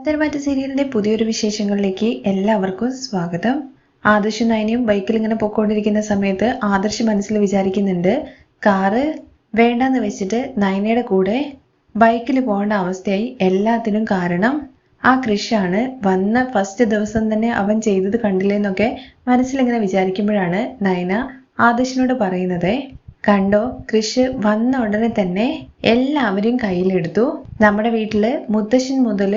പത്തരമാറ്റ സീരിയലിന്റെ പുതിയൊരു വിശേഷങ്ങളിലേക്ക് എല്ലാവർക്കും സ്വാഗതം. ആദർശും നയനയും ബൈക്കിൽ ഇങ്ങനെ പൊക്കോണ്ടിരിക്കുന്ന സമയത്ത് ആദർശ് മനസ്സിൽ വിചാരിക്കുന്നുണ്ട് കാറ് വേണ്ടെന്ന് വെച്ചിട്ട് നയനയുടെ കൂടെ ബൈക്കിൽ പോകേണ്ട അവസ്ഥയായി എല്ലാത്തിനും കാരണം ആ കൃഷാണ്. വന്ന ഫസ്റ്റ് ദിവസം തന്നെ അവൻ ചെയ്തത് കണ്ടില്ലെന്നൊക്കെ മനസ്സിലിങ്ങനെ വിചാരിക്കുമ്പോഴാണ് നയന ആദർശിനോട് പറയുന്നത്. കണ്ടോ കൃഷ് വന്ന ഉടനെ തന്നെ എല്ലാവരും കയ്യിലെടുത്തു. നമ്മുടെ വീട്ടിൽ മുത്തശ്ശൻ മുതൽ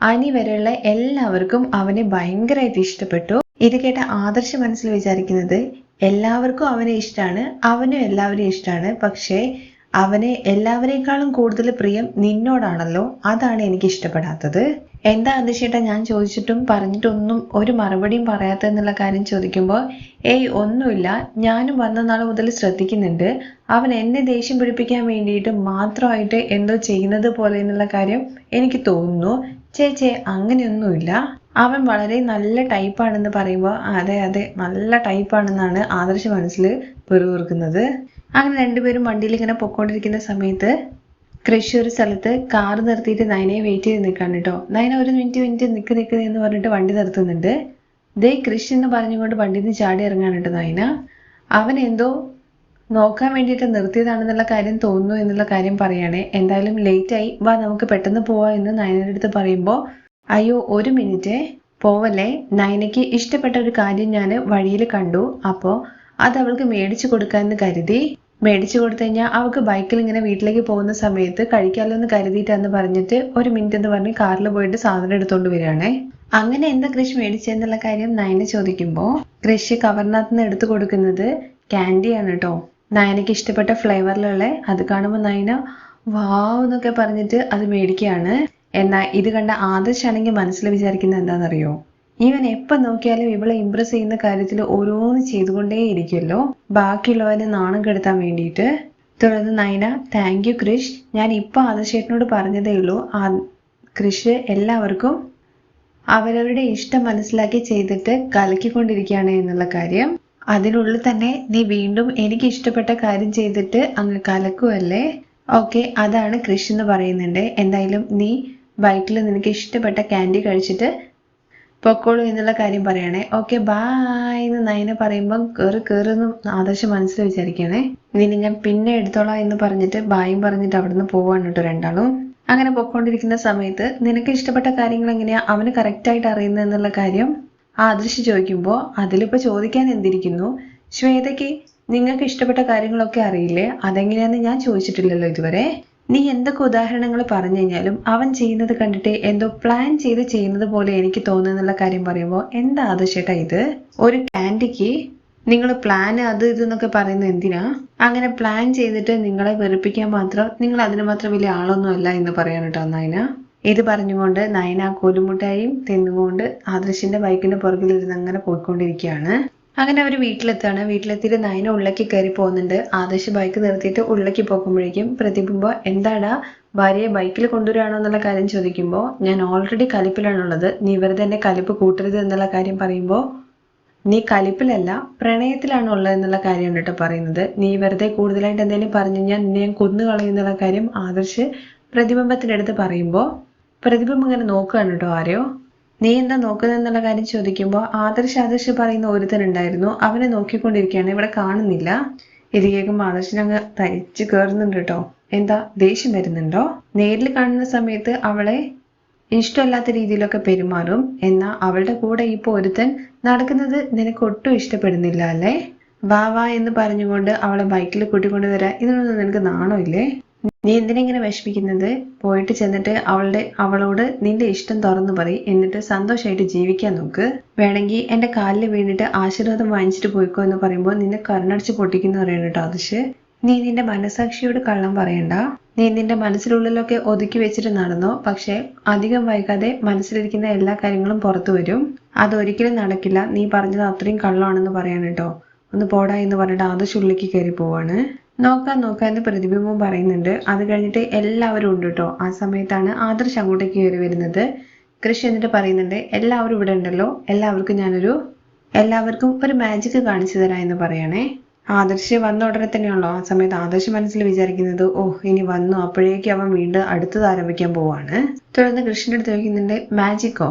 അനി വരെയുള്ള എല്ലാവർക്കും അവനെ ഭയങ്കരമായിട്ട് ഇഷ്ടപ്പെട്ടു. ഇത് കേട്ട ആദർശ മനസ്സിൽ വിചാരിക്കുന്നത് എല്ലാവർക്കും അവനെ ഇഷ്ടമാണ് അവനും എല്ലാവരെയും ഇഷ്ടമാണ് പക്ഷേ അവനെ എല്ലാവരെക്കാളും കൂടുതൽ പ്രിയം നിന്നോടാണല്ലോ. അതാണ് എനിക്ക് ഇഷ്ടപ്പെടാത്തത്. എന്താ അതിശേട്ടാ ഞാൻ ചോദിച്ചിട്ടും പറഞ്ഞിട്ടൊന്നും ഒരു മറുപടിയും പറയാത്തെന്നുള്ള കാര്യം ചോദിക്കുമ്പോൾ ഏയ് ഒന്നുമില്ല. ഞാനും വന്ന നാൾ മുതൽ ശ്രദ്ധിക്കുന്നുണ്ട്. അവൻ എന്നെ ദേഷ്യം പിടിപ്പിക്കാൻ വേണ്ടിയിട്ട് മാത്രമായിട്ട് എന്തോ ചെയ്യുന്നത് പോലെ എന്നുള്ള കാര്യം എനിക്ക് തോന്നുന്നു. ചേച്ചേ അങ്ങനെയൊന്നുമില്ല. അവൻ വളരെ നല്ല ടൈപ്പാണെന്ന് പറയുമ്പോൾ അതെ അതെ നല്ല ടൈപ്പാണെന്നാണ് ആദർശ മനസ്സിൽ പെറുവിറുക്കുന്നത് അങ്ങനെ രണ്ടുപേരും വണ്ടിയിൽ ഇങ്ങനെ പൊക്കോണ്ടിരിക്കുന്ന സമയത്ത് കൃഷി ഒരു സ്ഥലത്ത് കാർ നിർത്തിയിട്ട് നയനയെ വെയിറ്റ് ചെയ്ത് നിൽക്കാണ് കേട്ടോ. നയന ഒരു മിനിറ്റ് മിനിറ്റ് നിൽക്ക് നിൽക്ക് എന്ന് പറഞ്ഞിട്ട് വണ്ടി നിർത്തുന്നുണ്ട്. ദേ കൃഷി എന്ന് പറഞ്ഞുകൊണ്ട് വണ്ടിയിൽ നിന്ന് ചാടി ഇറങ്ങാണ് കേട്ടോ നയന. അവൻ എന്തോ നോക്കാൻ വേണ്ടിയിട്ട് നിർത്തിയതാണെന്നുള്ള കാര്യം തോന്നുന്നു എന്നുള്ള കാര്യം പറയുകയാണെ എന്തായാലും ലേറ്റായി വാ നമുക്ക് പെട്ടെന്ന് പോവാ എന്ന് നയനയുടെ അടുത്ത് പറയുമ്പോൾ അയ്യോ ഒരു മിനിറ്റ് പോവല്ലേ? നയനയ്ക്ക് ഇഷ്ടപ്പെട്ട ഒരു കാര്യം ഞാൻ വഴിയിൽ കണ്ടു. അപ്പോൾ അത് അവൾക്ക് മേടിച്ചു കൊടുക്കാമെന്ന് കരുതി. മേടിച്ചു കൊടുത്തു കഴിഞ്ഞാൽ അവൾക്ക് ബൈക്കിൽ ഇങ്ങനെ വീട്ടിലേക്ക് പോകുന്ന സമയത്ത് കഴിക്കാമല്ലോ എന്ന് കരുതിയിട്ടാന്ന് പറഞ്ഞിട്ട് ഒരു മിനിറ്റ് എന്ന് പറഞ്ഞ് കാറിൽ പോയിട്ട് സാധനം എടുത്തോണ്ട് വരികയാണേ. അങ്ങനെ എന്താ കൃഷി മേടിച്ചെന്നുള്ള കാര്യം നയന ചോദിക്കുമ്പോൾ കൃഷി കവറിനകത്ത് നിന്ന് എടുത്തു കൊടുക്കുന്നത് ക്യാൻഡിയാണ് കേട്ടോ നയനയ്ക്ക് ഇഷ്ടപ്പെട്ട ഫ്ലേവറിലുള്ള അത് കാണുമ്പോൾ നയന വാവ് എന്നൊക്കെ പറഞ്ഞിട്ട് അത് മേടിക്കുകയാണ്. എന്നാൽ ഇത് കണ്ട ആദർശാണെങ്കിൽ മനസ്സിൽ വിചാരിക്കുന്നത് എന്താണെന്നറിയോ? ഇവൻ എപ്പം നോക്കിയാലും ഇവളെ ഇമ്പ്രസ് ചെയ്യുന്ന കാര്യത്തിൽ ഓരോന്ന് ചെയ്തുകൊണ്ടേയിരിക്കുമല്ലോ ബാക്കിയുള്ളവനെ നാണം കെടുത്താൻ വേണ്ടിയിട്ട്. തുടർന്ന് നൈന താങ്ക് യു ക്രിഷ് ഞാൻ ഇപ്പോൾ ആദർശേട്ടനോട് പറഞ്ഞതേ ഉള്ളൂ. ആ ക്രിഷ് എല്ലാവർക്കും അവരവരുടെ ഇഷ്ടം മനസ്സിലാക്കി ചെയ്തിട്ട് കലക്കിക്കൊണ്ടിരിക്കുകയാണ് എന്നുള്ള കാര്യം. അതിനുള്ളിൽ തന്നെ നീ വീണ്ടും എനിക്ക് ഇഷ്ടപ്പെട്ട കാര്യം ചെയ്തിട്ട് അങ്ങ് കലക്കുമല്ലേ ഓക്കെ അതാണ് കൃഷി എന്ന് പറയുന്നുണ്ട്. എന്തായാലും നീ ബൈക്കിൽ നിനക്ക് ഇഷ്ടപ്പെട്ട ക്യാൻഡി കഴിച്ചിട്ട് പൊക്കോളൂ എന്നുള്ള കാര്യം പറയണേ. ഓക്കെ ബായ് എന്ന് നയന പറയുമ്പം കയറി കയറുന്നു ആദർശം മനസ്സിൽ വിചാരിക്കണേ. ഇനി ഞാൻ പിന്നെ എടുത്തോളാം എന്ന് പറഞ്ഞിട്ട് ബായും പറഞ്ഞിട്ട് അവിടുന്ന് പോവാണ് കേട്ടോ രണ്ടാളും. അങ്ങനെ പൊക്കോണ്ടിരിക്കുന്ന സമയത്ത് നിനക്ക് ഇഷ്ടപ്പെട്ട കാര്യങ്ങൾ എങ്ങനെയാ അവന് കറക്റ്റായിട്ട് അറിയുന്നത് എന്നുള്ള കാര്യം ആദർശ് ചോദിക്കുമ്പോൾ അതിലിപ്പോൾ ചോദിക്കാൻ എന്തിരിക്കുന്നു? ശ്വേതയ്ക്ക് നിങ്ങൾക്ക് ഇഷ്ടപ്പെട്ട കാര്യങ്ങളൊക്കെ അറിയില്ലേ? അതെങ്ങനെയാന്ന് ഞാൻ ചോദിച്ചിട്ടില്ലല്ലോ ഇതുവരെ. നീ എന്തൊക്കെ ഉദാഹരണങ്ങൾ പറഞ്ഞു കഴിഞ്ഞാലും അവൻ ചെയ്യുന്നത് കണ്ടിട്ട് എന്തോ പ്ലാൻ ചെയ്ത് ചെയ്യുന്നത് പോലെ എനിക്ക് തോന്നുന്നുള്ള കാര്യം പറയുമ്പോൾ എന്താ അത് ചേട്ടാ ഇത്? ഒരു കാൻഡിക്ക് നിങ്ങൾ പ്ലാൻ അത് ഇത് എന്നൊക്കെ പറയുന്നത് എന്തിനാ? അങ്ങനെ പ്ലാൻ ചെയ്തിട്ട് നിങ്ങളെ വെറുപ്പിക്കാൻ മാത്രം നിങ്ങൾ അതിന് മാത്രം വലിയ ആളൊന്നും അല്ല എന്ന് പറയാൻ കേട്ടോ നയന. ഇത് പറഞ്ഞുകൊണ്ട് നയന കോലുമുട്ടായും തിന്നുകൊണ്ട് ആദർശിന്റെ ബൈക്കിന്റെ പുറകിലിരുന്ന് അങ്ങനെ പോയിക്കൊണ്ടിരിക്കുകയാണ്. അങ്ങനെ അവർ വീട്ടിലെത്താണ് വീട്ടിലെത്തിയിട്ട് നയന ഉള്ളിലേക്ക് കയറി പോകുന്നുണ്ട്. ആദർശ് ബൈക്ക് നിർത്തിയിട്ട് ഉള്ളിലേക്ക് പോകുമ്പോഴേക്കും പ്രതിബിംബ എന്താടാ ഭാര്യയെ ബൈക്കിൽ കൊണ്ടുവരാണോ എന്നുള്ള കാര്യം ചോദിക്കുമ്പോൾ ഞാൻ ഓൾറെഡി കലിപ്പിലാണുള്ളത്. നീ വെറുതെ എന്നെ കലിപ്പ് കൂട്ടരുത് എന്നുള്ള കാര്യം പറയുമ്പോൾ നീ കലിപ്പിലല്ല പ്രണയത്തിലാണ് ഉള്ളത് എന്നുള്ള കാര്യമാണ് കേട്ടോ പറയുന്നത്. നീ വെറുതെ കൂടുതലായിട്ട് എന്തെങ്കിലും പറഞ്ഞു ഞാൻ നിന്നെ ഞാൻ കൊന്നു കളയും എന്നുള്ള കാര്യം ആദർശ് പ്രതിബിംബത്തിന്റെ അടുത്ത് പറയുമ്പോൾ പ്രതിബിംബം ഇങ്ങനെ നോക്കുകയാണ് കേട്ടോ ആരെയോ. നീ എന്താ നോക്കുന്നത് എന്നുള്ള കാര്യം ചോദിക്കുമ്പോൾ ആദർശ് ആദർശ് പറയുന്ന ഒരുത്തനുണ്ടായിരുന്നു. അവനെ നോക്കിക്കൊണ്ടിരിക്കുകയാണ്. ഇവിടെ കാണുന്നില്ല. ഇത് കേൾക്കുമ്പോൾ ആദർശിന് അങ്ങ് തരിച്ച് കയറുന്നുണ്ട് കേട്ടോ. എന്താ? ദേഷ്യം വരുന്നുണ്ടോ? നേരിൽ കാണുന്ന സമയത്ത് അവളെ ഇഷ്ടമല്ലാത്ത രീതിയിലൊക്കെ പെരുമാറും. എന്നാൽ അവളുടെ കൂടെ ഇപ്പോൾ ഒരുത്തൻ നടക്കുന്നത് നിനക്ക് ഒട്ടും ഇഷ്ടപ്പെടുന്നില്ല അല്ലേ? വാ വാ എന്ന് പറഞ്ഞുകൊണ്ട് അവളെ ബൈക്കിൽ കൂട്ടിക്കൊണ്ടുവരാ ഇതിനൊന്നും നിനക്ക് നാണമില്ലേ നീ എന്തിനെങ്ങനെ വിഷമിക്കുന്നത്? പോയിട്ട് ചെന്നിട്ട് അവളുടെ അവളോട് നിന്റെ ഇഷ്ടം തുറന്നു പറയും. എന്നിട്ട് സന്തോഷമായിട്ട് ജീവിക്കാൻ നോക്ക്. വേണമെങ്കിൽ എന്റെ കാലിൽ വീണിട്ട് ആശീർവാദം വാങ്ങിച്ചിട്ട് പോയിക്കോ എന്ന് പറയുമ്പോൾ നിന്നെ കരുണടിച്ച് പൊട്ടിക്കുന്നു പറയുന്നു കേട്ടോ അതിശ് നീ നിന്റെ മനസാക്ഷിയോട് കള്ളം പറയണ്ട. നീ നിന്റെ മനസ്സിലുള്ളിലൊക്കെ ഒതുക്കി വെച്ചിട്ട് നടന്നോ. പക്ഷെ അധികം വൈകാതെ മനസ്സിലിരിക്കുന്ന എല്ലാ കാര്യങ്ങളും പുറത്തു വരും. അതൊരിക്കലും നടക്കില്ല. നീ പറഞ്ഞത് അത്രയും കള്ളമാണെന്ന് പറയാൻ കേട്ടോ ഒന്ന് പോടാ എന്ന് പറഞ്ഞിട്ട് ആദർശ് കയറി പോവാണ്. നോക്കാൻ നോക്കാം എന്ന് പ്രതിബിംബം പറയുന്നുണ്ട്. അത് കഴിഞ്ഞിട്ട് എല്ലാവരും ഉണ്ട് കേട്ടോ ആ സമയത്താണ് ആദർശ് അങ്ങോട്ടേക്ക് കയറി വരുന്നത്. കൃഷി എന്നിട്ട് പറയുന്നുണ്ട് എല്ലാവരും ഇവിടെ ഉണ്ടല്ലോ. എല്ലാവർക്കും ഞാനൊരു എല്ലാവർക്കും ഒരു മാജിക് കാണിച്ചു തരാം എന്ന് പറയണേ. ആദർശ് വന്ന ഉടനെ തന്നെയാണല്ലോ ആ സമയത്ത് ആദർശ് മനസ്സിൽ വിചാരിക്കുന്നത് ഓ ഇനി വന്നു. അപ്പോഴേക്കും അവൻ വീണ്ടും അടുത്തത് ആരംഭിക്കാൻ പോവാണ്. തുടർന്ന് കൃഷ്ണന്റെ അടുത്ത് ചോദിക്കുന്നുണ്ട് മാജിക്കോ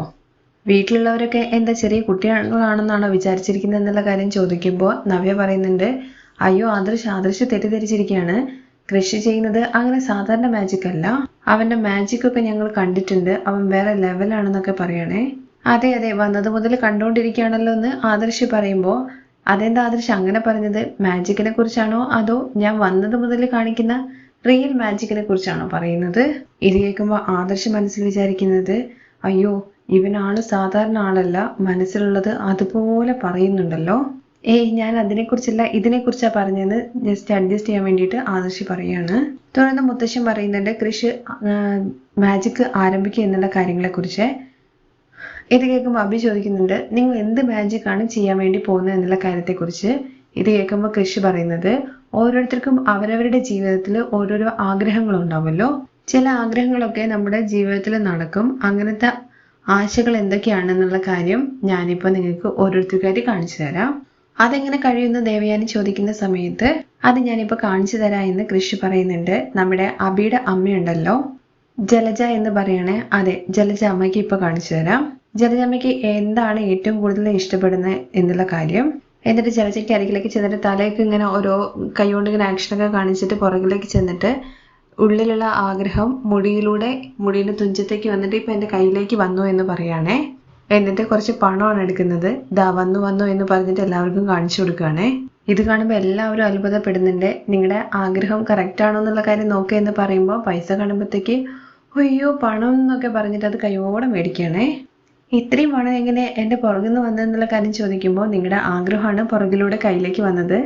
വീട്ടിലുള്ളവരൊക്കെ എന്താ ചെറിയ കുട്ടികളാണെന്നാണോ വിചാരിച്ചിരിക്കുന്നത് എന്നുള്ള കാര്യം ചോദിക്കുമ്പോൾ നവ്യ പറയുന്നുണ്ട് അയ്യോ ആദർശ് ആദർശ് തെറ്റിദ്ധരിച്ചിരിക്കുകയാണ് കൃഷി ചെയ്യുന്നത് അങ്ങനെ സാധാരണ മാജിക് അല്ല. അവന്റെ മാജിക് ഒക്കെ ഞങ്ങൾ കണ്ടിട്ടുണ്ട്. അവൻ വേറെ ലെവലാണെന്നൊക്കെ പറയണേ. അതെ അതെ വന്നത് മുതൽ കണ്ടുകൊണ്ടിരിക്കുകയാണല്ലോ എന്ന് ആദർശ് പറയുമ്പോൾ അതെന്താ ആദർശ് അങ്ങനെ പറഞ്ഞത്? മാജിക്കിനെ കുറിച്ചാണോ? അതോ ഞാൻ വന്നത് മുതൽ കാണിക്കുന്ന റിയൽ മാജിക്കിനെ കുറിച്ചാണോ പറയുന്നത്? ഇത് കേൾക്കുമ്പോൾ ആദർശ് മനസ്സിൽ വിചാരിക്കുന്നത് അയ്യോ ഇവനാൾ സാധാരണ ആളല്ല. മനസ്സിലുള്ളത് അതുപോലെ പറയുന്നുണ്ടല്ലോ. ഏയ് ഞാൻ അതിനെക്കുറിച്ചല്ല ഇതിനെക്കുറിച്ചാ പറഞ്ഞത്. ജസ്റ്റ് അഡ്ജസ്റ്റ് ചെയ്യാൻ വേണ്ടിയിട്ട് ആദർശി പറയാണ്. തുടർന്ന് മുത്തശ്ശൻ പറയുന്നുണ്ട് കൃഷി മാജിക് ആരംഭിക്കുക എന്നുള്ള കാര്യങ്ങളെക്കുറിച്ച്. ഇത് കേൾക്കുമ്പോൾ അഭി ചോദിക്കുന്നുണ്ട് നിങ്ങൾ എന്ത് മാജിക് ആണ് ചെയ്യാൻ വേണ്ടി പോകുന്നത് എന്നുള്ള കാര്യത്തെക്കുറിച്ച്? ഇത് കേൾക്കുമ്പോൾ കൃഷി പറയുന്നത് ഓരോരുത്തർക്കും അവരവരുടെ ജീവിതത്തിൽ ഓരോരോ ആഗ്രഹങ്ങൾ ഉണ്ടാവുമല്ലോ. ചില ആഗ്രഹങ്ങളൊക്കെ നമ്മുടെ ജീവിതത്തിൽ നടക്കും. അങ്ങനത്തെ ആശകൾ എന്തൊക്കെയാണെന്നുള്ള കാര്യം ഞാനിപ്പോൾ നിങ്ങൾക്ക് ഓരോരുത്തർക്കായിട്ട് കാണിച്ചു തരാം. അതെങ്ങനെ കഴിയുമെന്ന് ദേവയാനി ചോദിക്കുന്ന സമയത്ത് അത് ഞാനിപ്പോൾ കാണിച്ചു തരാം എന്ന് കൃഷി പറയുന്നുണ്ട്. നമ്മുടെ അബിയുടെ അമ്മയുണ്ടല്ലോ. ജലജ എന്ന് പറയണേ അതെ ജലജ അമ്മയ്ക്ക് ഇപ്പൊ കാണിച്ചു തരാം. ജലജ അമ്മയ്ക്ക് എന്താണ് ഏറ്റവും കൂടുതൽ ഇഷ്ടപ്പെടുന്നത് എന്നുള്ള കാര്യം. എന്നിട്ട് ജലജയ്ക്ക് അരികിലേക്ക് ചെന്നിട്ട് തലയൊക്കെ ഇങ്ങനെ ഓരോ കൈകൊണ്ട് ഇങ്ങനെ ആക്ഷനൊക്കെ കാണിച്ചിട്ട് പുറകിലേക്ക് ചെന്നിട്ട് ഉള്ളിലുള്ള ആഗ്രഹം മുടിയിലൂടെ മുടിയുടെ തുഞ്ചത്തേക്ക് വന്നിട്ട് ഇപ്പൊ എന്റെ കയ്യിലേക്ക് വന്നു എന്ന് പറയാണേ. എന്നിട്ട് കുറച്ച് പണമാണ് എടുക്കുന്നത്. ദാ വന്നു വന്നു എന്ന് പറഞ്ഞിട്ട് എല്ലാവർക്കും കാണിച്ചു കൊടുക്കുകയാണേ. ഇത് കാണുമ്പോൾ എല്ലാവരും അത്ഭുതപ്പെടുന്നുണ്ട്. നിങ്ങളുടെ ആഗ്രഹം കറക്റ്റ് ആണോ എന്നുള്ള കാര്യം നോക്കുക എന്ന് പറയുമ്പോൾ പൈസ കാണുമ്പോഴത്തേക്ക് അയ്യോ പണം എന്നൊക്കെ പറഞ്ഞിട്ട് അത് കയ്യോടെ മേടിക്കുകയാണേ. ഇത്രയും പണം എങ്ങനെ എന്റെ പുറകിൽ നിന്ന് വന്നതെന്നുള്ള കാര്യം ചോദിക്കുമ്പോൾ നിങ്ങളുടെ ആഗ്രഹമാണ് പുറകിലൂടെ കയ്യിലേക്ക് വന്നത്.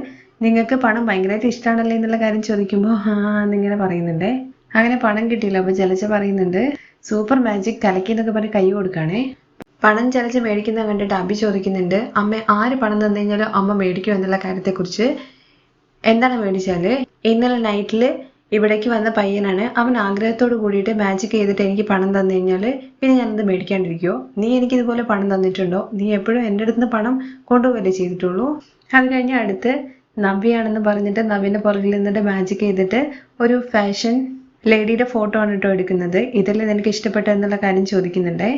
നിങ്ങൾക്ക് പണം ഭയങ്കരമായിട്ട് ഇഷ്ടമാണല്ലേ എന്നുള്ള കാര്യം ചോദിക്കുമ്പോൾ ആ എന്നിങ്ങനെ പറയുന്നുണ്ട്. അങ്ങനെ പണം കിട്ടിയില്ല അപ്പോൾ ജലജ പറയുന്നുണ്ട് സൂപ്പർ മാജിക് കലക്കി എന്നൊക്കെ പറഞ്ഞ് കൈ കൊടുക്കുകയാണേ. പണം ചലച്ച് മേടിക്കുന്നത് കണ്ടിട്ട് അബി ചോദിക്കുന്നുണ്ട് അമ്മ ആര് പണം തന്നു കഴിഞ്ഞാലും അമ്മ മേടിക്കും എന്നുള്ള കാര്യത്തെക്കുറിച്ച് എന്താണ് മേടിച്ചാൽ? ഇന്നലെ നൈറ്റിൽ ഇവിടേക്ക് വന്ന പയ്യനാണ് അവൻ ആഗ്രഹത്തോട് കൂടിയിട്ട് മാജിക് ചെയ്തിട്ട് എനിക്ക് പണം തന്നു കഴിഞ്ഞാൽ പിന്നെ ഞാനത് മേടിക്കാണ്ടിരിക്കുമോ നീ എനിക്ക് ഇതുപോലെ പണം തന്നിട്ടുണ്ടോ? നീ എപ്പോഴും എന്റെ അടുത്ത് നിന്ന് പണം കൊണ്ടുപോകല്ലേ ചെയ്തിട്ടുള്ളൂ? അത് കഴിഞ്ഞ് അടുത്ത് നവ്യാണെന്ന് പറഞ്ഞിട്ട് നവ്യന്റെ പുറകിൽ നിന്നിട്ട് മാജിക് ചെയ്തിട്ട് ഒരു ഫാഷൻ ലേഡിയുടെ ഫോട്ടോ ആണ് കേട്ടോ എടുക്കുന്നത്. ഇതല്ലേ നിനക്ക് ഇഷ്ടപ്പെട്ടെന്നുള്ള കാര്യം ചോദിക്കുന്നുണ്ടേ?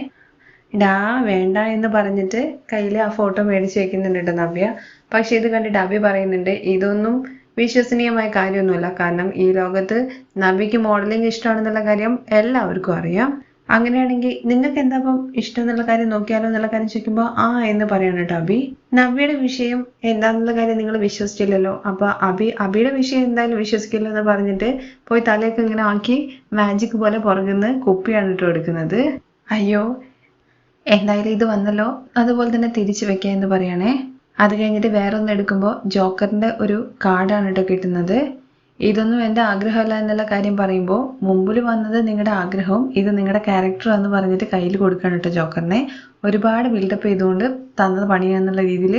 ഡാ വേണ്ട എന്ന് പറഞ്ഞിട്ട് കയ്യിൽ ആ ഫോട്ടോ മേടിച്ച് വെക്കുന്നുണ്ട് കേട്ടോ നവ്യ. പക്ഷെ ഇത് കണ്ടിട്ട് അഭി പറയുന്നുണ്ട് ഇതൊന്നും വിശ്വസനീയമായ കാര്യമൊന്നുമല്ല. കാരണം ഈ ലോകത്ത് നവ്യക്ക് മോഡലിംഗ് ഇഷ്ടമാണെന്നുള്ള കാര്യം എല്ലാവർക്കും അറിയാം. അങ്ങനെയാണെങ്കിൽ നിങ്ങൾക്ക് എന്താ ഇപ്പം ഇഷ്ടം എന്നുള്ള കാര്യം നോക്കിയാലോ എന്നുള്ള കാര്യം ചോദിക്കുമ്പോൾ ആ എന്ന് പറയണം കേട്ടോ അഭി. നവ്യയുടെ വിഷയം എന്താണെന്നുള്ള കാര്യം നിങ്ങൾ വിശ്വസിച്ചില്ലല്ലോ. അപ്പൊ അഭി അഭിയുടെ വിഷയം എന്തായാലും വിശ്വസിക്കില്ല എന്ന് പറഞ്ഞിട്ട് പോയി തലയൊക്കെ ഇങ്ങനെ ആക്കി മാജിക് പോലെ പുറകുന്ന് കുപ്പിയാണ് കേട്ടോ എടുക്കുന്നത്. അയ്യോ എന്തായാലും ഇത് വന്നല്ലോ. അതുപോലെ തന്നെ തിരിച്ചു വെക്കാം എന്ന് പറയണേ. അത് കഴിഞ്ഞിട്ട് വേറെ ഒന്ന് എടുക്കുമ്പോൾ ജോക്കറിന്റെ ഒരു കാർഡാണ് കേട്ടോ കിട്ടുന്നത്. ഇതൊന്നും എന്റെ ആഗ്രഹമല്ല എന്നുള്ള കാര്യം പറയുമ്പോൾ മുമ്പിൽ വന്നത് നിങ്ങളുടെ ആഗ്രഹവും ഇത് നിങ്ങളുടെ ക്യാരക്ടർ എന്ന് പറഞ്ഞിട്ട് കയ്യിൽ കൊടുക്കണം കേട്ടോ ജോക്കറിനെ. ഒരുപാട് ബിൽഡപ്പ് ചെയ്തുകൊണ്ട് തന്നത് പണിയാന്നുള്ള രീതിയിൽ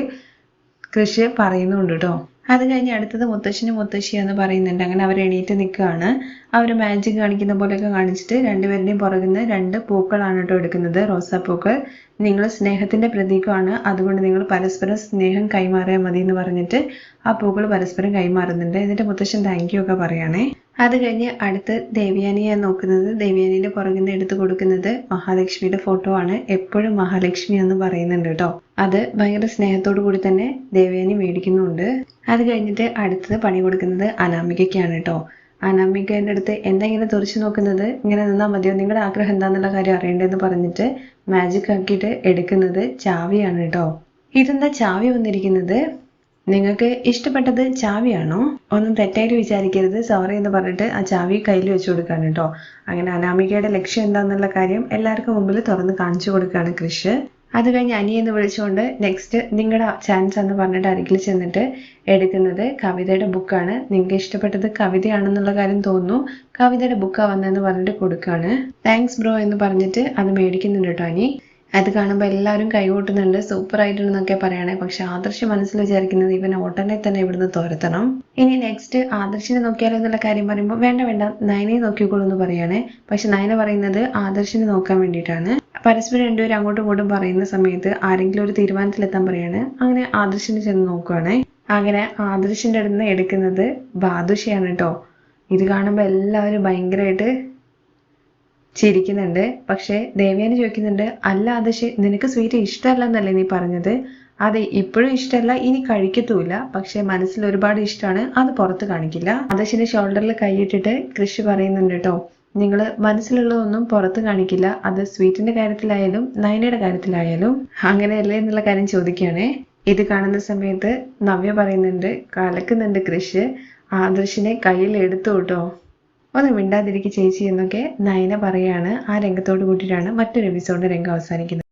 കൃഷി പറയുന്നുണ്ട് കേട്ടോ. അത് കഴിഞ്ഞ് അടുത്തത് മുത്തശ്ശനും മുത്തശ്ശിയാന്ന് പറയുന്നുണ്ട്. അങ്ങനെ അവർ എണീറ്റ് നിൽക്കുകയാണ്. അവർ മാജിക് കാണിക്കുന്ന പോലെയൊക്കെ കാണിച്ചിട്ട് രണ്ടുപേരുടെയും പുറകിൽ നിന്ന് രണ്ട് പൂക്കളാണ് കേട്ടോ എടുക്കുന്നത്. റോസാപ്പൂക്കൾ നിങ്ങൾ സ്നേഹത്തിന്റെ പ്രതീകമാണ്. അതുകൊണ്ട് നിങ്ങൾ പരസ്പരം സ്നേഹം കൈമാറിയാൽ മതി എന്ന് പറഞ്ഞിട്ട് ആ പൂക്കൾ പരസ്പരം കൈമാറുന്നുണ്ട്. എന്നിട്ട് മുത്തശ്ശൻ താങ്ക് യു ഒക്കെ പറയുകയാണേ. അത് കഴിഞ്ഞ് അടുത്ത് ദേവ്യാനിയെ നോക്കുന്നത്. ദേവ്യാനിയുടെ പുറകിൽ നിന്ന് എടുത്തു കൊടുക്കുന്നത് മഹാലക്ഷ്മിയുടെ ഫോട്ടോ ആണ്. എപ്പോഴും മഹാലക്ഷ്മി എന്ന് പറയുന്നുണ്ട് കേട്ടോ. അത് ഭയങ്കര സ്നേഹത്തോടു കൂടി തന്നെ ദേവ്യാനി മേടിക്കുന്നുണ്ട്. അത് കഴിഞ്ഞിട്ട് അടുത്തത് പണി കൊടുക്കുന്നത് അനാമികയ്ക്കാണ് കേട്ടോ. അനാമികേന്റെ അടുത്ത് എന്താ ഇങ്ങനെ തുറച്ചു നോക്കുന്നത്? ഇങ്ങനെ നിന്നാൽ മതിയോ? നിങ്ങളുടെ ആഗ്രഹം എന്താണെന്നുള്ള കാര്യം അറിയണ്ടെന്ന് പറഞ്ഞിട്ട് മാജിക് ആക്കിയിട്ട് എടുക്കുന്നത് ചാവിയാണ് കേട്ടോ. ഇതെന്താ ചാവി വന്നിരിക്കുന്നത്? നിങ്ങൾക്ക് ഇഷ്ടപ്പെട്ടത് ചാവിയാണോ? ഒന്നും തെറ്റായിട്ട് വിചാരിക്കരുത്. സോറി എന്ന് പറഞ്ഞിട്ട് ആ ചാവി കയ്യിൽ വെച്ച് കൊടുക്കാണ് കേട്ടോ. അങ്ങനെ അനാമികയുടെ ലക്ഷ്യം എന്താണെന്നുള്ള കാര്യം എല്ലാവർക്കും മുമ്പിൽ തുറന്ന് കാണിച്ചു കൊടുക്കുകയാണ് കൃഷ്. അത് കഴിഞ്ഞ് അനിയെന്ന് വിളിച്ചുകൊണ്ട് നെക്സ്റ്റ് നിങ്ങളുടെ ചാൻസ് എന്ന് പറഞ്ഞിട്ട് അരികിൽ ചെന്നിട്ട് എടുക്കുന്നത് കവിതയുടെ ബുക്കാണ് നിങ്ങൾക്ക് ഇഷ്ടപ്പെട്ടത് കവിതയാണെന്നുള്ള കാര്യം തോന്നുന്നു. കവിതയുടെ ബുക്കാ വന്നതെന്ന് പറഞ്ഞിട്ട് കൊടുക്കുകയാണ്. താങ്ക്സ് ബ്രോ എന്ന് പറഞ്ഞിട്ട് അത് മേടിക്കുന്നുണ്ട് കേട്ടോ അനി. അത് കാണുമ്പോൾ എല്ലാവരും കൈകൂട്ടുന്നുണ്ട് സൂപ്പർ ആയിട്ടുണ്ടെന്നൊക്കെ പറയണേ. പക്ഷെ ആദർശ് മനസ്സിൽ വിചാരിക്കുന്നത് ഇവനെ ഉടനെ തന്നെ ഇവിടുന്ന് തുരത്തണം. ഇനി നെക്സ്റ്റ് ആദർശിനെ നോക്കിയാലോ എന്നുള്ള കാര്യം പറയുമ്പോൾ വേണ്ട വേണ്ട. നയനെ നോക്കിക്കോളൂ എന്ന് പറയാണ്. പക്ഷെ നയന പറയുന്നത് ആദർശിനെ നോക്കാൻ വേണ്ടിയിട്ടാണ്. പരസ്പരം രണ്ടുപേരും അങ്ങോട്ടും ഇങ്ങോട്ടും പറയുന്ന സമയത്ത് ആരെങ്കിലും ഒരു തീരുമാനത്തിലെത്താൻ പറയാണ്. അങ്ങനെ ആദർശിനെ ചെന്ന് നോക്കുവാണേ. അങ്ങനെ ആദർശിന്റെ അടുത്ത് നിന്ന് എടുക്കുന്നത് ബാദുഷയാണ് കേട്ടോ ഇത് കാണുമ്പോൾ എല്ലാവരും ഭയങ്കരമായിട്ട് ചിരിക്കുന്നുണ്ട്. പക്ഷേ ദേവ്യാനി ചോദിക്കുന്നുണ്ട് അല്ല അത് നിനക്ക് സ്വീറ്റ് ഇഷ്ടമല്ല എന്നല്ലേ നീ പറഞ്ഞത്? അതെ ഇപ്പോഴും ഇഷ്ടമല്ല ഇനി കഴിക്കത്തുമില്ല. പക്ഷെ മനസ്സിൽ ഒരുപാട് ഇഷ്ടമാണ് അത് പുറത്ത് കാണിക്കില്ല. ആദർശിന്റെ ഷോൾഡറിൽ കൈയിട്ടിട്ട് കൃഷി പറയുന്നുണ്ട് കേട്ടോ നിങ്ങൾ മനസ്സിലുള്ളതൊന്നും പുറത്ത് കാണിക്കില്ല. അത് സ്വീറ്റിന്റെ കാര്യത്തിലായാലും നയനയുടെ കാര്യത്തിലായാലും. അങ്ങനെയല്ലേ എന്നുള്ള കാര്യം ചോദിക്കുകയാണേ. ഇത് കാണുന്ന സമയത്ത് നവ്യ പറയുന്നുണ്ട് കലക്കുന്നുണ്ട് കൃഷി. ആദർശിനെ കയ്യിൽ എടുത്തു കേട്ടോ ഒന്ന് മിണ്ടാതിരിക്കുക ചേച്ചി എന്നൊക്കെ നയന പറയാണ്. ആ രംഗത്തോട് കൂട്ടിയിട്ടാണ് മറ്റൊരു എപ്പിസോഡിന്റെ രംഗം അവസാനിക്കുന്നത്.